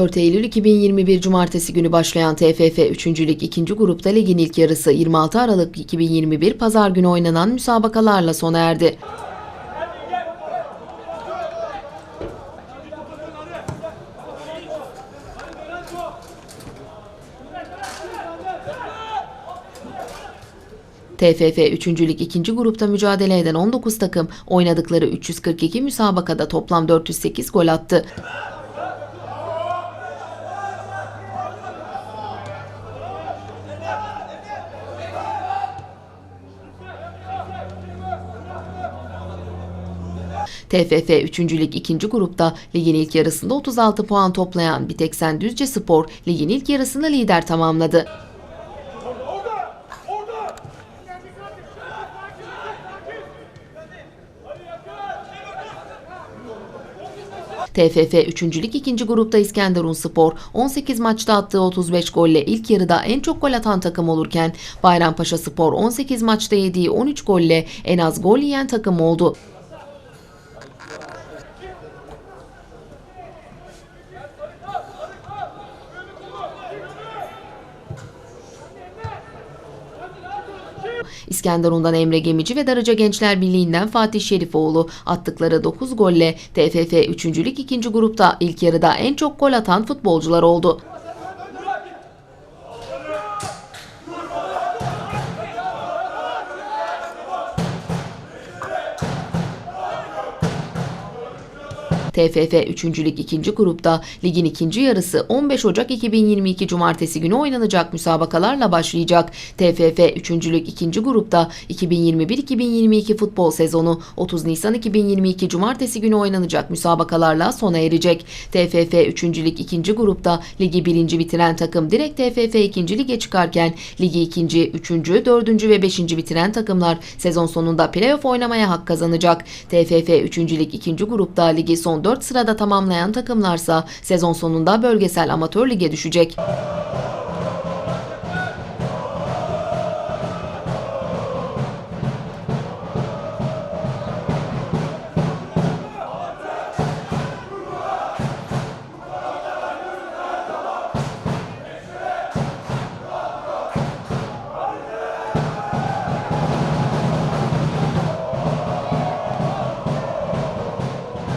4 Eylül 2021 Cumartesi günü başlayan TFF 3. Lig 2. grupta ligin ilk yarısı 26 Aralık 2021 Pazar günü oynanan müsabakalarla sona erdi. TFF 3. Lig 2. grupta mücadele eden 19 takım oynadıkları 342 müsabakada toplam 408 gol attı. TFF 3. Lig 2. grupta ligin ilk yarısında 36 puan toplayan Biteksen Düzce Spor ligin ilk yarısını lider tamamladı. TFF 3. Lig 2. grupta İskenderun Spor 18 maçta attığı 35 golle ilk yarıda en çok gol atan takım olurken Bayrampaşa Spor 18 maçta yediği 13 golle en az gol yiyen takım oldu. İskenderun'dan Emre Gemici ve Darıca Gençler Birliği'nden Fatih Şerifoğlu attıkları 9 golle TFF 3. Lig 2. grupta ilk yarıda en çok gol atan futbolcular oldu. TFF 3. Lig 2. grupta ligin ikinci yarısı 15 Ocak 2022 Cumartesi günü oynanacak müsabakalarla başlayacak. TFF 3. Lig 2. grupta 2021-2022 futbol sezonu 30 Nisan 2022 Cumartesi günü oynanacak müsabakalarla sona erecek. TFF 3. Lig 2. grupta ligi birinci bitiren takım direkt TFF 2. Lig'e çıkarken ligi 2. 3. 4. ve 5. bitiren takımlar sezon sonunda playoff oynamaya hak kazanacak. TFF 3. Lig 2. grupta ligi son 4 sırada tamamlayan takımlarsa sezon sonunda bölgesel amatör lige düşecek.